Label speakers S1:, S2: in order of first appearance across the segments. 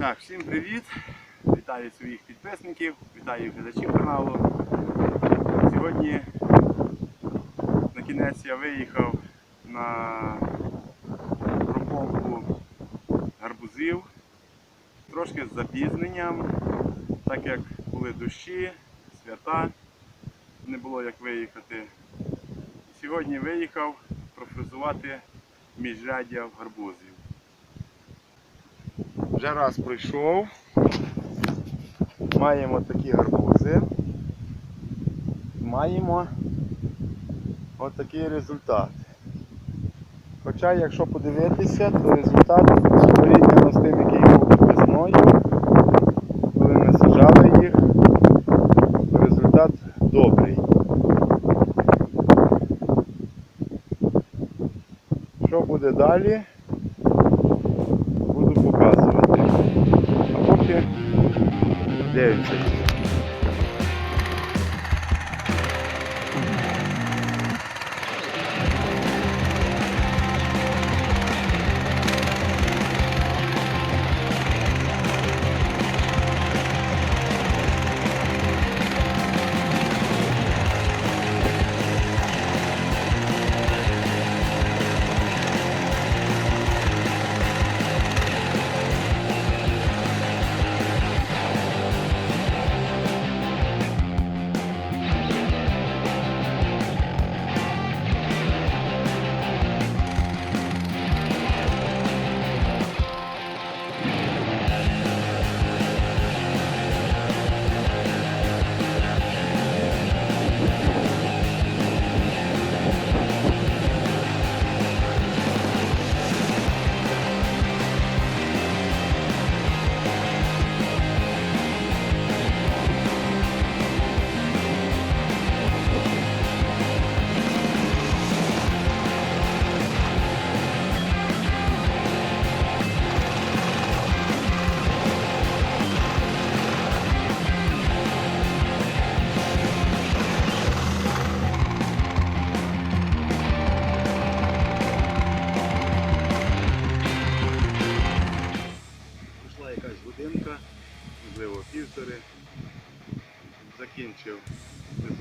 S1: Так, всім привіт! Вітаю своїх підписників, вітаю глядачів каналу. Сьогодні на кінець я виїхав на прополку гарбузів. Трошки з запізненням, так як були дощі, свята, не було як виїхати. Сьогодні виїхав профрезувати міжряддя гарбузів. Вже раз пройшов. Маємо такі гарбузи. Маємо отакий результат. Хоча, якщо подивитися, то результат порівняно з тим, який був весною, коли ми сажали їх, результат добрий. Що буде далі? Devin Bey.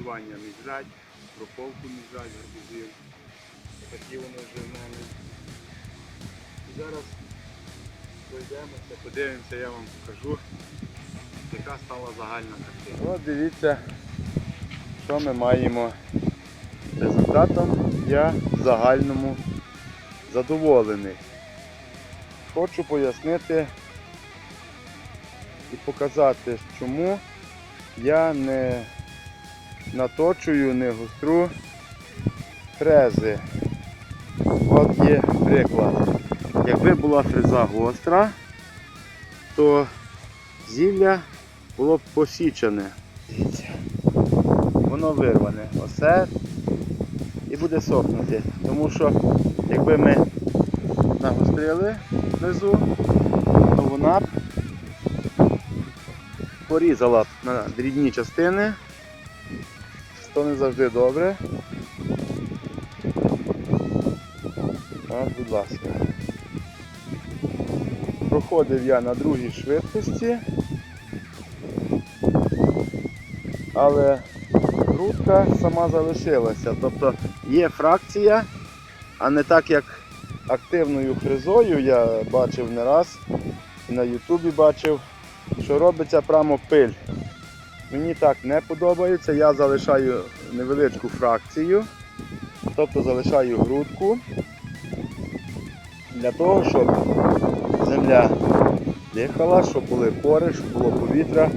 S1: Фрезування міжрядь, прополку міжрядь гарбузів. Такі вони вже в мене. І зараз пройдемося, подивимося, я вам покажу, яка стала загальна картина. От дивіться, що ми маємо результатом. Я в загальному задоволений. Хочу пояснити і показати, чому я не наточую, не гостру фрези. От є приклад. Якби була фреза гостра, то зілля було б посічене. Дивіться. Воно вирване. Осе і буде сохнути. Тому що якби ми нагострили фрезу, то вона б порізала б на дрібні частини. То не завжди добре. От, будь ласка. Проходив я на другій швидкості, але грудка сама залишилася. Тобто є фракція, а не так як активною фрезою я бачив не раз і на Ютубі бачив, що робиться прямо пиль. Мені так не подобається, я залишаю невеличку фракцію, тобто залишаю грудку для того, щоб земля дихала, щоб були пори, щоб було повітря,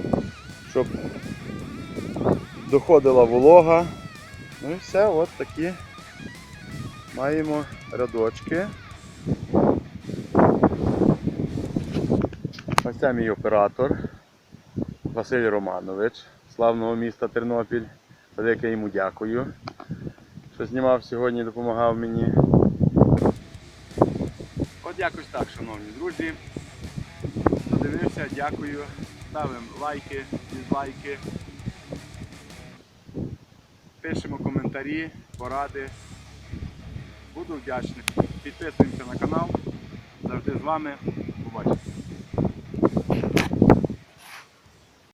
S1: щоб доходила волога. Ну і все, от такі маємо рядочки. Ось це мій оператор Василь Романович, славного міста Тернопіль. Велике йому дякую, що знімав сьогодні, допомагав мені. От якось так, шановні друзі. Подивився, дякую. Ставимо лайки, дізлайки. Пишемо коментарі, поради. Буду вдячний. Підписуємося на канал. Завжди з вами. Побачимо.